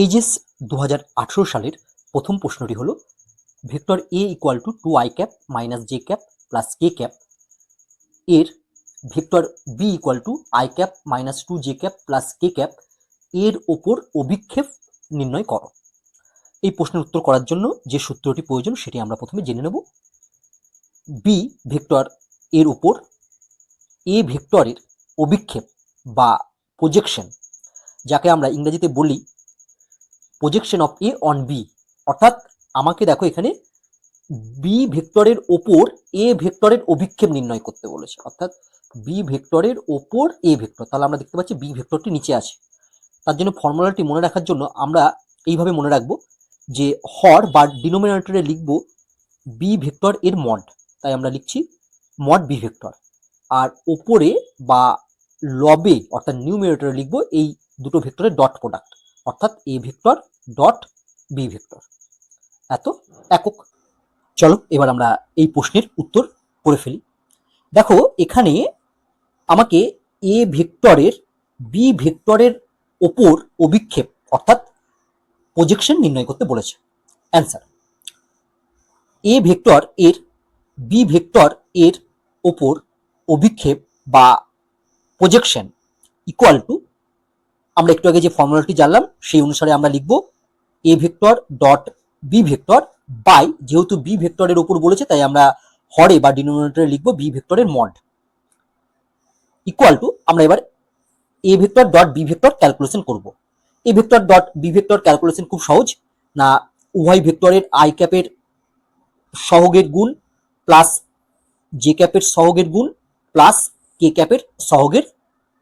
HS দু হাজার আঠেরো সালের প্রথম প্রশ্নটি হলো, vector A equal to two I cap minus J cap plus K cap এর vector B equal to I cap minus two J cap plus K cap এর ওপর অভিক্ষেপ নির্ণয় করো। এই প্রশ্নের উত্তর করার জন্য যে সূত্রটি প্রয়োজন সেটি আমরা প্রথমে জেনে নেব। বি ভেক্টর এর ওপর এ ভেক্টরের অভিক্ষেপ বা প্রজেকশন যাকে আমরা ইংরেজিতে বলি projection of A on B অর্থাৎ আমাকে দেখো এখানে বি ভেক্টরের ওপর এ ভেক্টরের অভিক্ষেপ নির্ণয় করতে বলেছে। অর্থাৎ বি ভেক্টরের ওপর এ ভেক্টর। তাহলে আমরা দেখতে পাচ্ছি বি ভেক্টরটি নিচে আছে। তার জন্য ফর্মুলাটি মনে রাখার জন্য আমরা এইভাবে মনে রাখব যে হর বা ডিনোমিনেটরে লিখব বি ভেক্টর এর মড। তাই আমরা লিখছি মড বি ভেক্টর। আর ওপরে বা লবে অর্থাৎ নিউমিনেটরে লিখব এই দুটো ভেক্টরের ডট প্রোডাক্ট। অর্থাৎ A vector dot B vector. এত একক। চলো এবার আমরা এই প্রশ্নের উত্তর করে ফেলি। দেখো, এখানে আমাকে এ ভেক্টরের বি ভেক্টরের ওপর অভিক্ষেপ অর্থাৎ প্রজেকশন নির্ণয় করতে বলেছে। অ্যান্সার এ ভেক্টর এর বি ভেক্টর এর ওপর অভিক্ষেপ বা প্রজেকশন ইকুয়াল টু আমরা একটু আগে যে ফর্মুলাটি জানলাম, সেই অনুসারে আমরা লিখব A vector dot B vector by যেহেতু বি ভেক্টরের উপর বলেছে, তাই আমরা হরে বা ডিনোমিনেটরে লিখব বি ভেক্টরের মড। ইকুয়াল টু আমরা এবার A vector dot B vector calculation করব। A vector dot B vector calculation খুব সহজ। না, উভয় ভেক্টরের আই ক্যাপের সহগের গুণ প্লাস জে ক্যাপের সহগের গুণ প্লাস কে ক্যাপের সহগের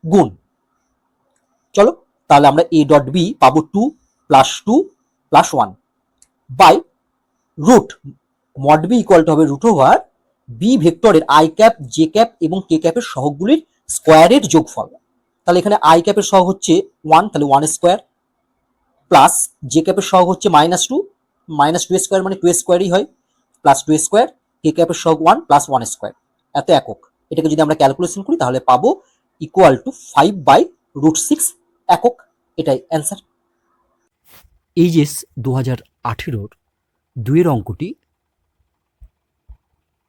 গুণ। চলো, তাহলে আমরা এ ডট বি পাবো two plus two plus one by root mod B equal to হবে রুট ওভার বি ভেক্টরের আই ক্যাপ জে ক্যাপ এবং কে ক্যাপের সহগগুলির স্কোয়ারের যোগফল। তাহলে এখানে আই ক্যাপের সহগ হচ্ছে ওয়ান তাহলে ওয়ান স্কোয়ার প্লাস জে ক্যাপের সহগ হচ্ছে minus two minus two square মানে টু স্কোয়ারই হয় প্লাস টু স্কোয়ার কে ক্যাপের সহগ ওয়ান প্লাস ওয়ান স্কোয়ার এত একক। এটাকে যদি আমরা ক্যালকুলেশন করি, তাহলে পাবো equal to five by root six একক? এটাই অ্যান্সার এইচএস দু হাজার আঠেরোর দুয়ের অঙ্কটি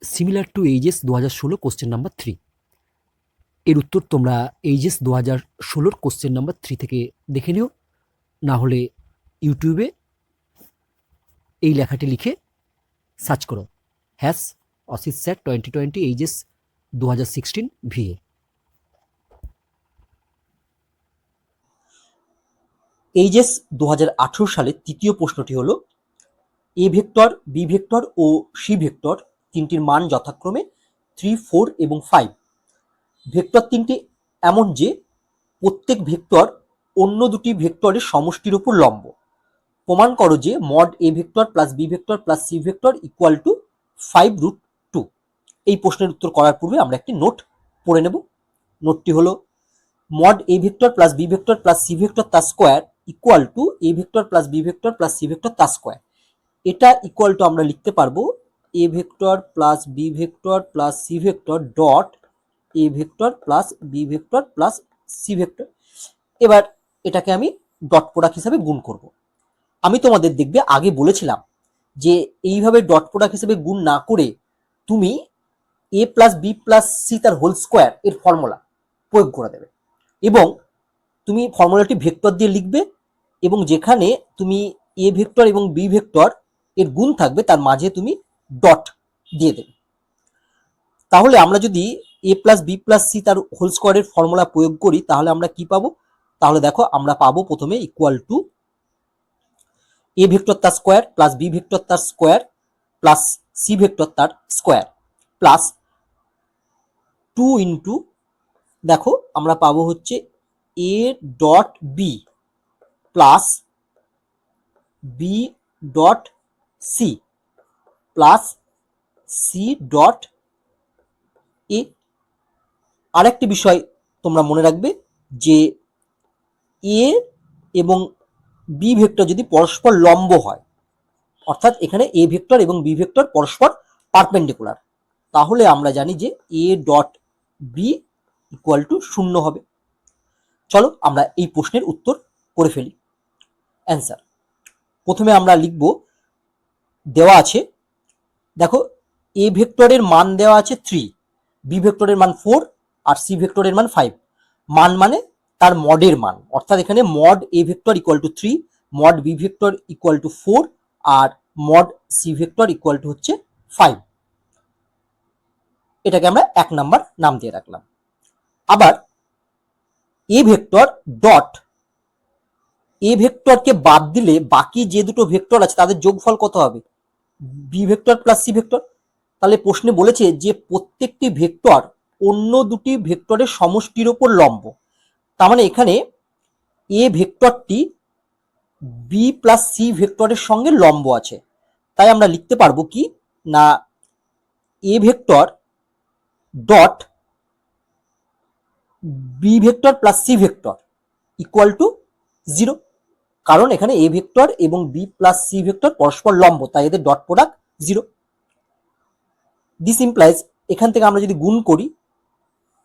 সিমিলার টু এইচএস দু হাজার ষোলো কোশ্চেন নাম্বার থ্রি এর উত্তর তোমরা এইচএস দু হাজার ষোলোর কোশ্চেন নাম্বার থ্রি থেকে দেখে নিও, না হলে ইউটিউবে এই লেখাটি লিখে সার্চ করো। Hash Asit sir twenty twenty HS দু হাজার সিক্সটিন ভিএ এইচএস দু সালের তৃতীয় প্রশ্নটি হলো, এ ভেক্টর, বি ভেক্টর ও সি ভেক্টর তিনটির মান যথাক্রমে থ্রি ফোর এবং ফাইভ ভেক্টর তিনটি এমন যে, প্রত্যেক ভেক্টর অন্য দুটি ভেক্টরের সমষ্টির উপর লম্ব। প্রমাণ করো যে mod A vector plus B vector plus C vector equal to five root two এই প্রশ্নের উত্তর করার পূর্বে আমরা একটি নোট পড়ে নেব। নোটটি হলো mod A vector plus B vector plus C vector তার square equal to A vector plus B vector plus C vector তার স্কোয়ার এটা ইকুয়াল টু আমরা লিখতে পারব A vector plus B vector plus C vector dot A vector plus B vector plus C vector এবার এটাকে আমি dot product হিসাবে গুণ করব। আমি তোমাদের দেখবে আগে বলেছিলাম যে এইভাবে ডট প্রোডাক্ট হিসেবে গুণ না করে তুমি A plus B plus C তার হোল স্কোয়ার এর ফর্মুলা প্রয়োগ করে দেবে। এবং তুমি ফর্মুলাটি ভেক্টর দিয়ে লিখবে এবং যেখানে তুমি এ ভেক্টর এবং বি ভেক্টর এর গুণ থাকবে, তার মাঝে তুমি ডট দিয়ে দেবে। তাহলে আমরা যদি A plus B plus C তার হোল স্কোয়ারের ফর্মুলা প্রয়োগ করি, তাহলে আমরা কি পাবো? তাহলে দেখো, আমরা পাবো প্রথমে ইকুয়াল টু এ ভেক্টর তার স্কোয়ার প্লাস বি ভেক্টর তার স্কোয়ার প্লাস সি ভেক্টর তার স্কোয়ার প্লাস টু ইন্টু দেখো, আমরা পাবো হচ্ছে A dot B plus B dot C plus C dot A আরেকটি বিষয় তোমরা মনে রাখবে যে এ এবং বি ভেক্টর যদি পরস্পর লম্ব হয়, অর্থাৎ এখানে এ ভেক্টর এবং বি ভেক্টর পরস্পর পারপেন্ডিকুলার, তাহলে আমরা জানি যে A dot B equal to শূন্য হবে। চলো আমরা এই প্রশ্নের উত্তর করে ফেলি। অ্যান্সার প্রথমে আমরা লিখব, দেওয়া আছে, দেখো এ ভেক্টরের মান দেওয়া আছে থ্রি বি ভেক্টরের মান ফোর আর সি ভেক্টরের মান ফাইভ মান মানে তার মডের মান, অর্থাৎ এখানে mod A vector equal to three mod B vector equal to four R mod C vector equal to হচ্ছে ফাইভ এটাকে আমরা এক নাম্বার নাম দিয়ে রাখলাম। আবার এ ভেক্টর ডট এ ভেক্টরকে বাদ দিলে বাকি যে দুটো ভেক্টর আছে তাদের যোগফল কত হবে? B vector plus C vector তাহলে প্রশ্নে বলেছে যে প্রত্যেকটি ভেক্টর অন্য দুটি ভেক্টরের সমষ্টির ওপর লম্ব। তার মানে এখানে এ ভেক্টরটি বি প্লাস সি ভেক্টরের সঙ্গে লম্ব আছে। তাই আমরা লিখতে পারব কি? না A vector dot B vector plus C vector equal to zero কারণ এখানে এ ভেক্টর এবং বি প্লাস সি ভেক্টর পরস্পর লম্ব, তাই এদের dot product zero this implies এখান থেকে আমরা যদি গুণ করি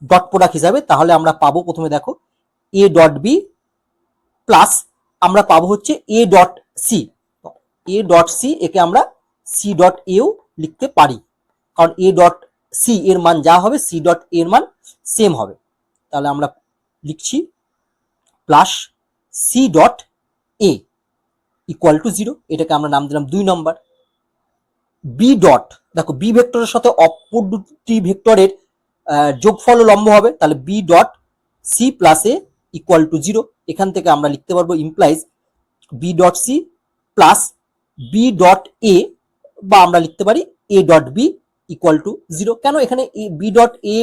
ডট প্রোডাক্ট হিসাবে, তাহলে আমরা পাবো প্রথমে দেখো এ ডট বি প্লাস আমরা পাবো হচ্ছে A dot C A dot C একে আমরা সি ডট এও লিখতে পারি। কারণ এ ডট সি এর মান যা হবে সি ডট এর মান সেম হবে। তাহলে আমরা লিখছি plus C dot A equal to zero এটাকে আমরা নাম দিলাম দুই নম্বর বি ডট দেখো বি ভেক্টরের সাথে অপর দুটি ভেক্টরের যোগফল লম্ব হবে, তাহলে B dot C plus A equal to zero এখান থেকে আমরা লিখতে পারব implies B dot C plus B dot A বা আমরা লিখতে পারি A dot B equal to zero কেন এখানে বি ডট এ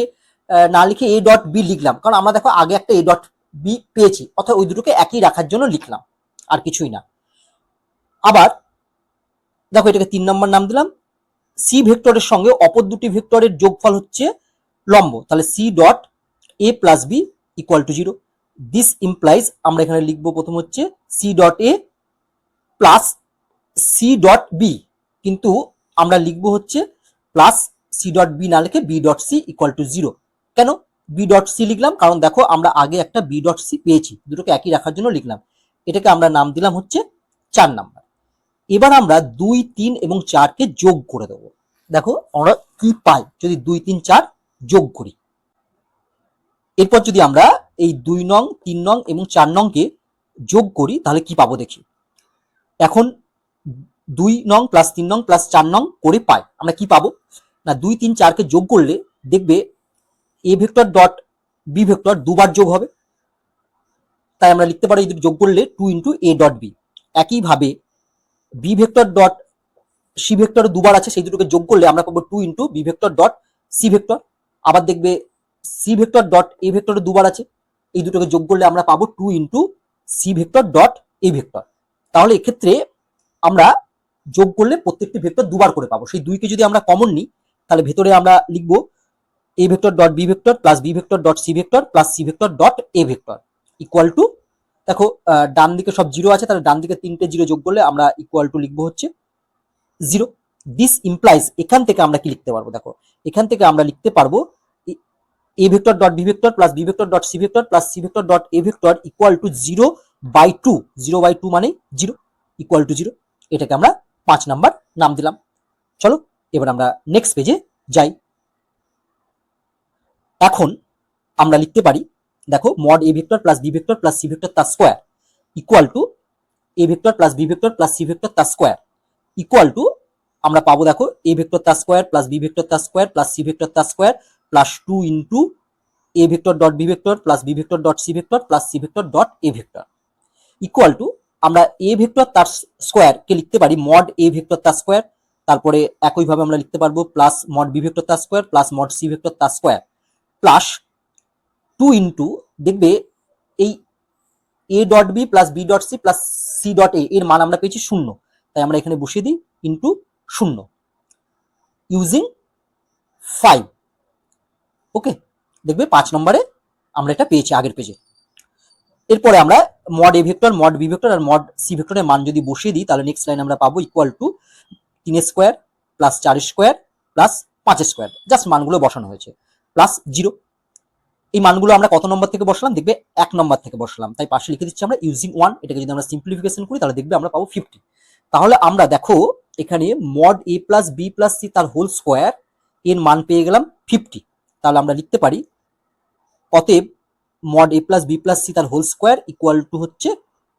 না লিখে এ ডট বি লিখলাম। কারণ আমরা দেখো আগে একটা এ ডট বি পেয়েছি, অর্থাৎ ওই দুটোকে একই রাখার জন্য লিখলাম, আর কিছুই না। আবার দেখো এটাকে তিন নম্বর নাম দিলাম। সি ভেক্টরের সঙ্গে অপর দুটি ভেক্টরের যোগফল হচ্ছে লম্ব। তাহলে C dot A plus B equal to zero this implies আমরা এখানে লিখব প্রথম হচ্ছে C dot A plus C dot B কিন্তু আমরা লিখব হচ্ছে প্লাস সি ডট বি না লিখে B dot C equal to zero কেন? বি ডট সি লিখলাম, কারণ দেখো আমরা আগে একটা বি ডট সি পেয়েছি, দুটোকে একই রাখার জন্য লিখলাম। এটাকে আমরা নাম দিলাম হচ্ছে চার নাম্বার। এবার আমরা দুই, তিন এবং চারকে যোগ করে দেবো। দেখো আমরা কি পাই যদি দুই, তিন, চার যোগ করি? এরপর যদি আমরা এই দুই নং, তিন নং এবং চার নংকে যোগ করি, তাহলে কি পাবো দেখি? এখন দুই নং প্লাস তিন নং প্লাস চার নং করে পাই। আমরা কি পাবো? না, দুই, তিন, চারকে যোগ করলে দেখবে A vector dot B vector দুবার যোগ হবে। তাই আমরা লিখতে পারি যোগ করলে two into A dot B একইভাবে B vector dot C vector দুবার আছে, সেই দুটোকে যোগ করলে আমরা পাবো two into B vector dot C vector আবার দেখবে C vector dot A vector দুবার আছে, এই দুটোকে যোগ করলে আমরা পাবো two into C vector dot A vector তাহলে এক্ষেত্রে আমরা যোগ করলে প্রত্যেকটি ভেক্টর দুবার করে পাবো। সেই দুইকে যদি আমরা কমন নিই, তাহলে ভেতরে আমরা লিখব A vector dot B vector plus B vector dot C vector plus C vector dot A vector equal to দেখো ডান দিকে সব জিরো আছে, তাহলে ডান দিকে তিনটে জিরো যোগ করলে আমরা ইকুয়াল টু লিখব হচ্ছে জিরো দিস ইমপ্লাইজ এখান থেকে আমরা কি লিখতে পারব? দেখো, এখান থেকে আমরা লিখতে পারব A vector dot B vector plus B vector dot C vector plus C vector dot A vector equal to zero by two zero by two মানে জিরো ইকুয়াল টু জিরো এটাকে আমরা পাঁচ নাম্বার নাম দিলাম। চলো, এবার আমরা নেক্সট পেজে যাই। এখন আমরা লিখতে পারি, দেখো mod A vector plus B vector plus C vector তার square equal to A vector plus B vector plus C vector তার স্কোয়ার ইকুয়াল টু আমরা পাবো দেখো এ ভেক্টর তার স্কোয়ার প্লাস বি ভেক্টর তার স্কোয়ার প্লাস সি ভেক্টর তার square plus two into A vector dot B vector plus B vector dot C vector plus C vector dot A vector equal to আমরা এ vector তার square কে লিখতে পারি mod A vector তার square তারপরে একইভাবে আমরা লিখতে পারব প্লাস মড বি ভেক্টর তার square plus mod C vector তার স্কোয়ার প্লাস টু ইন্টু দেখবে এই A dot B plus B dot C plus C dot A এর মান আমরা পেয়েছি শূন্য। তাই আমরা এখানে বসিয়ে দিই ইন্টু শূন্য। ইউজিং ফাইভ ওকে দেখবে পাঁচ নম্বরে আমরা এটা পেয়েছি আগের পেজে এরপরে আমরা mod A vector mod B vector R mod C ভেক্টরের মান যদি বসিয়ে দিই, তাহলে নেক্সট লাইন আমরা পাবো ইকুয়াল টু তিন স্কোয়ার প্লাস চার স্কোয়ার প্লাস পাঁচ স্কোয়ার জাস্ট মানগুলো বসানো হয়েছে। প্লাস জিরো এই মানগুলো আমরা কত নম্বর থেকে বসলাম? দেখবে এক নম্বর থেকে বসলাম। তাই পাশে লিখে দিচ্ছি আমরা ইউজিং ওয়ান এটাকে যদি আমরা সিম্পলিফিকেশন করি, তাহলে দেখবে আমরা পাবো ফিফটি তাহলে আমরা দেখো, এখানে mod A plus B plus C তার হোল স্কোয়ার এর মান পেয়ে গেলাম ফিফটি তাহলে আমরা লিখতে পারি, অতএব mod A plus B plus C তার হোল স্কোয়ার ইকুয়াল টু হচ্ছে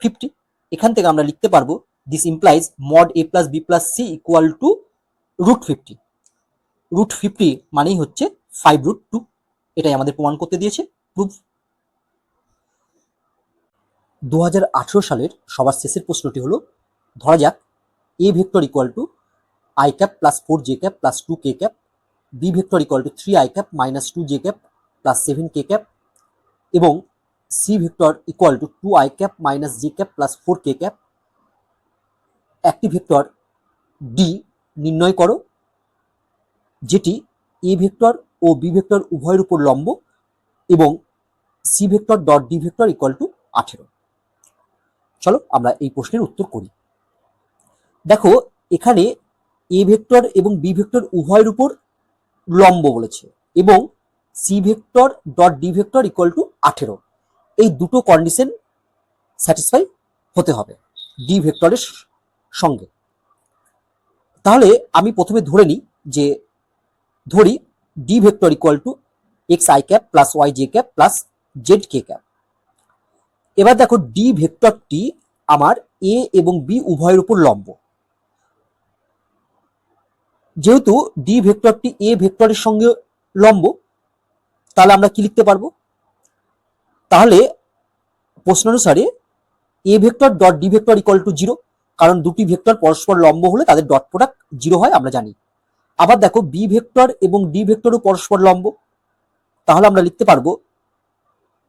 ফিফটি এখান থেকে আমরা লিখতে পারব this implies mod A plus B plus C equal to root fifty root fifty মানেই হচ্ছে ফাইভ রুট টু এটাই আমাদের প্রমাণ করতে দিয়েছে প্রুফ দু হাজার আঠেরো সালের সবার শেষের প্রশ্নটি হলো, ধরা যাক A vector equal to I cap plus four J cap plus two K cap B vector equal to three I cap minus two J cap plus seven K cap এবং C vector equal to two I cap minus J cap plus four K cap একটি vector D নির্ণয় করো, যেটি A vector ও B vector উভয়ের উপর লম্ব এবং C vector dot D vector equal to আঠেরো। চলো আমরা এই প্রশ্নের উত্তর করি। দেখো, এখানে এ ভেক্টর এবং বি ভেক্টর উভয়ের উপর লম্ব বলেছে এবং C vector dot D vector equal to আঠেরো। এই দুটো কন্ডিশন স্যাটিসফাই হতে হবে ডি ভেক্টরের সঙ্গে। তাহলে আমি প্রথমে ধরে নিই যে, ধরি D vector equal to X I cap plus Y J cap plus Z K cap এবার দেখো ডি ভেক্টরটি আমার এ এবং বি উভয়ের উপর লম্ব। যেহেতু ডি ভেক্টরটি এ ভেক্টরের সঙ্গে লম্ব, তাহলে আমরা কি লিখতে পারব? তাহলে প্রশ্ন অনুসারে A vector dot D vector equal to zero কারণ দুটি ভেক্টর পরস্পর লম্ব হলে তাদের ডট প্রোডাক্ট জিরো হয়, আমরা জানি। আবার দেখো বি ভেক্টর এবং ডি ভেক্টরও পরস্পর লম্ব। তাহলে আমরা লিখতে পারব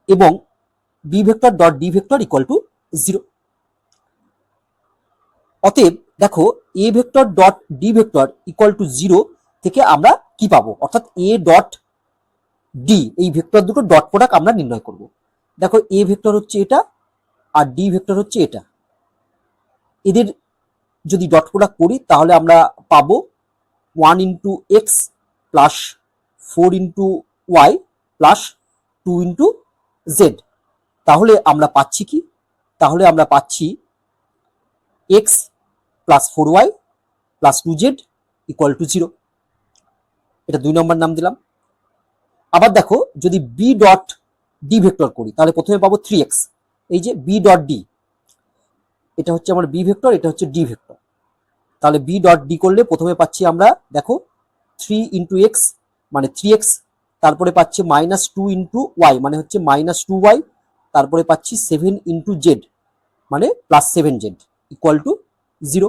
এবং B vector dot D vector equal to zero অতএব দেখো A vector dot D vector equal to zero থেকে আমরা কি পাবো? অর্থাৎ এ ডট ডি এই ভেক্টর দুটো ডট প্রোডাক্ট আমরা নির্ণয় করব। দেখো এ ভেক্টর হচ্ছে এটা আর ডি ভেক্টর হচ্ছে এটা। এদের যদি ডট প্রোডাক্ট করি, তাহলে আমরা পাবো one into X plus four into Y plus two into Z তাহলে আমরা পাচ্ছি কি? তাহলে আমরা পাচ্ছি X plus four Y plus two Z equal to zero এটা দুই নম্বর নাম দিলাম। আবার দেখো, যদি বি ডট ডি ভেক্টর করি, তাহলে প্রথমে পাবো থ্রি এক্স এই যে বি ডট ডি এটা হচ্ছে আমার বি ভেক্টর এটা হচ্ছে ডি ভেক্টর তাহলে বি ডট ডি করলে প্রথমে পাচ্ছি আমরা, দেখো থ্রি ইন্টু এক্স মানে থ্রি এক্স তারপরে পাচ্ছি মাইনাস টু ইন্টু ওয়াই মানে হচ্ছে মাইনাস টু ওয়াই তারপরে পাচ্ছি সেভেন ইন্টু জেড মানে plus seven Z equal to zero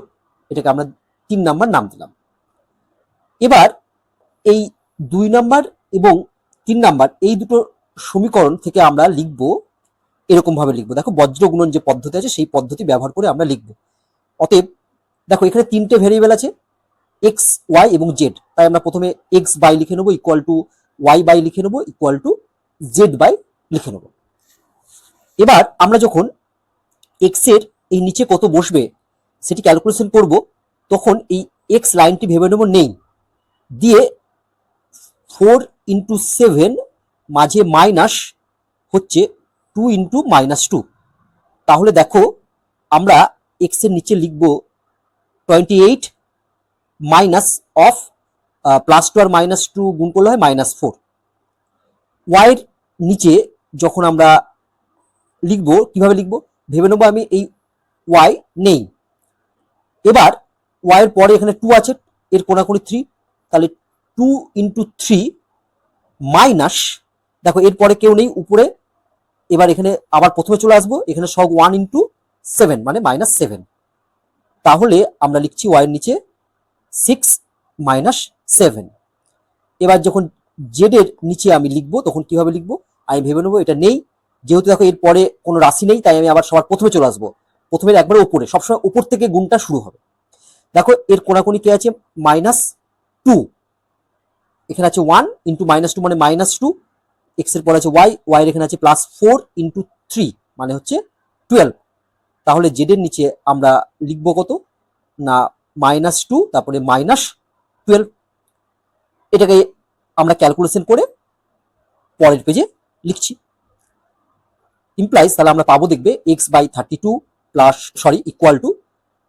এটাকে আমরা তিন নাম্বার নাম দিলাম। এবার এই দুই নাম্বার এবং তিন নাম্বার, এই দুটো সমীকরণ থেকে আমরা লিখব এরকম ভাবে লিখব। দেখো বজ্র গুণন যে পদ্ধতি আছে, সেই পদ্ধতি ব্যবহার করে আমরা লিখব। অতএব দেখো, এখানে তিনটে ভেরিয়েবল আছে এক্স ওয়াই এবং জেড তাই আমরা প্রথমে এক্স বাই লিখে নেব ইকুয়াল টু ওয়াই বাই লিখে নেব ইকুয়াল টু জেড বাই লিখে নেব। এবার আমরা যখন এক্সের এই নিচে কত বসবে, সেটি ক্যালকুলেশন করব, তখন এই এক্স লাইনটি ভেবে নেব নেই। দিয়ে ফোর ইন্টু সেভেন মাঝে মাইনাস হচ্ছে টু ইন্টু মাইনাস টু তাহলে দেখো, আমরা এক্সের নিচে লিখব twenty eight minus of plus two R minus two গুণ করলে হয় মাইনাস ফোর ওয়াইয়ের নিচে যখন আমরা লিখব, কীভাবে লিখব? ভেবে নেব আমি এই ওয়াই নেই। এবার ওয়াই এর পরে এখানে টু আছে, এর কোনাকুনি থ্রি তাহলে টু ইন্টু থ্রি মাইনাস দেখো এরপরে কেউ নেই উপরে, এবার এখানে আবার প্রথমে চলে আসব, এখানে সব ওয়ান ইন্টু সেভেন মানে মাইনাস সেভেন তাহলে আমরা লিখছি ওয়াইয়ের নিচে সিক্স মাইনাস সেভেন এবার যখন জেড এর নিচে আমি লিখব, তখন কীভাবে লিখব? আমি ভেবে নেব এটা নেই। যেহেতু দেখো এর পরে কোনো রাশি নেই, তাই আমি আবার সবার প্রথমে চলে আসব। প্রথমে একবারে উপরে, সবসময় উপর থেকে গুণটা শুরু হবে। দেখো এর কোনাকুনি কে আছে? মাইনাস টু এখানে আছে ওয়ান ইন্টু মাইনাস টু মানে মাইনাস টু এক্সের পরে আছে ওয়াই ওয়াই এখানে আছে প্লাস ফোর ইন্টু থ্রি মানে হচ্ছে টুয়েলভ তাহলে জেড এর নিচে আমরা লিখব কত? না মাইনাস টু তারপরে মাইনাস টুয়েলভ এটাকে আমরা ক্যালকুলেশন করে পরের পেজে লিখছি। ইমপ্লাইজ তাহলে আমরা পাবো দেখবে X by thirty two plus sorry equal to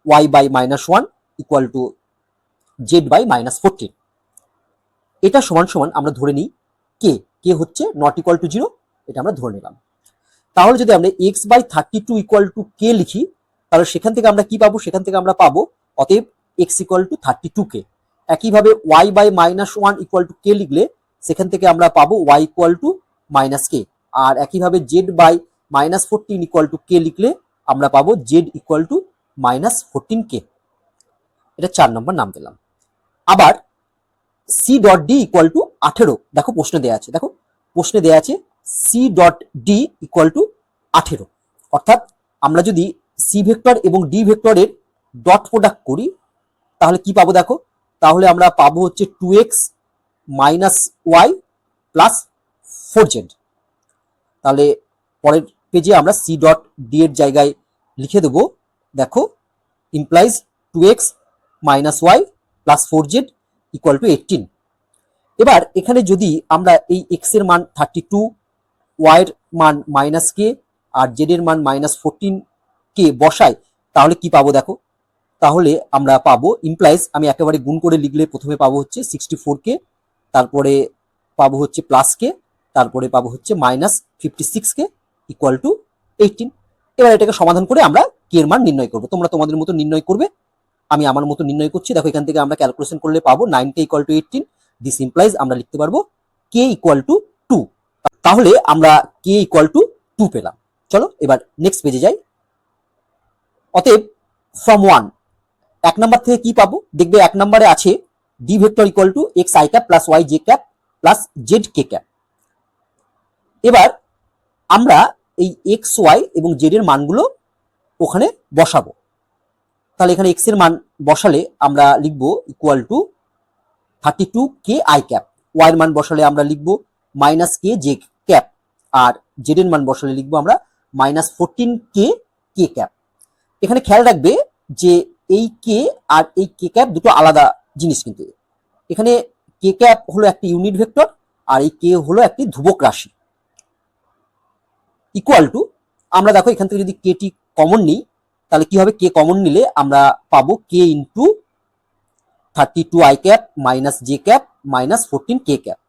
Y by minus one equal to Z by minus fourteen এটা সমান সমান আমরা ধরে নিই কে কে হচ্ছে নট ইকুয়াল টু জিরো এটা আমরা ধরে নিলাম। তাহলে যদি আমরা X by thirty two equal to K লিখি, তাহলে সেখান থেকে আমরা কি পাবো? সেখান থেকে আমরা পাবো অতএব X equal to thirty two K একইভাবে Y by minus one equal to K লিখলে সেখান থেকে আমরা পাবো Y equal to minus K আর একইভাবে Z by minus fourteen equal to K লিখলে আমরা পাবো Z equal to minus fourteen K এটা চার নম্বর নাম দিলাম আবার C dot D equal to আঠেরো। দেখো প্রশ্নে দেওয়া আছে। দেখো, প্রশ্নে দেওয়া আছে C dot D equal to আঠেরো। অর্থাৎ আমরা যদি সি ভেক্টর এবং ডি ভেক্টরের ডট প্রোডাক্ট করি, তাহলে কি পাবো দেখো? তাহলে আমরা পাবো হচ্ছে two X minus Y plus four Z তাহলে পরের পেজে আমরা সি ডট ডি এর জায়গায় লিখে দেবো, দেখো implies two X minus Y plus four Z equal to eighteen এবার এখানে যদি আমরা এই এক্সের মান থার্টি টু ওয়াইয়ের মান মাইনাস কে আর জেড এর মান মাইনাস ফোরটিন কে বসাই, তাহলে কি পাবো দেখো? তাহলে আমরা পাবো ইমপ্লাইজ আমি একেবারে গুণ করে লিখলে প্রথমে পাবো হচ্ছে সিক্সটি ফোর কে তারপরে পাবো হচ্ছে প্লাস কে তারপরে পাবো হচ্ছে minus fifty six K equal to eighteen এবার এটাকে সমাধান করে আমরা কে এর মান নির্ণয় করব। তোমরা তোমাদের মতো নির্ণয় করবে। আমি আমার মতো নির্ণয় করছি। দেখো, এখান থেকে আমরা ক্যালকুলেশন করলে পাবো nine K equal to eighteen this implies আমরা লিখতে পারব কে ইকুয়াল টু তাহলে আমরা কে ইকুয়াল টু টু পেলাম। চলো এবার নেক্সট পেজে যাই। অতএব ফ্রম ওয়ান এক নাম্বার থেকে কি পাবো? দেখবে এক নম্বরে আছে D vector equal to X I cap plus Y J cap plus Z K cap এবার আমরা এই এক্স ওয়াই এবং জেড এর মানগুলো ওখানে বসাবো। তাহলে এখানে এক্সের মান বসালে আমরা লিখব equal to thirty two K I cap Y এর মান বসালে আমরা লিখব মাইনাস কে জে আর জেড এর মান বসালে লিখব আমরা minus fourteen K K cap এখানে খেয়াল রাখবে যে এই কে আর এই কে ক্যাপ দুটো আলাদা জিনিস কিন্তু। এখানে কে ক্যাপ হলো একটি ইউনিট ভেক্টর আর এই কে হলো একটি ধ্রুবক রাশি। ইকুয়াল টু আমরা দেখো এখান থেকে যদি কে টি কমন নিই, তাহলে কি হবে? কে কমন নিলে আমরা পাবো K into thirty two I cap minus J cap minus fourteen K cap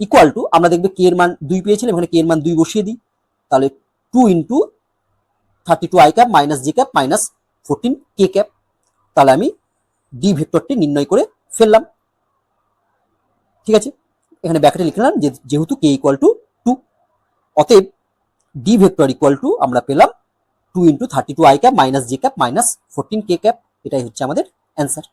equal to আমরা দেখবে কে এর মান দুই পেয়েছিলাম, এখানে কে এর মান দুই বসিয়ে দিই। তাহলে two into thirty two I cap minus J cap minus fourteen K cap তাহলে আমি ডি ভেক্টরটি নির্ণয় করে ফেললাম। ঠিক আছে? এখানে ব্যাকেটে লিখলাম যে যেহেতু কে ইকুয়াল টু টু অতএব ডি ভেক্টর ইকুয়াল টু আমরা পেলাম two into thirty two I cap minus J cap minus fourteen K cap এটাই হচ্ছে আমাদের অ্যান্সার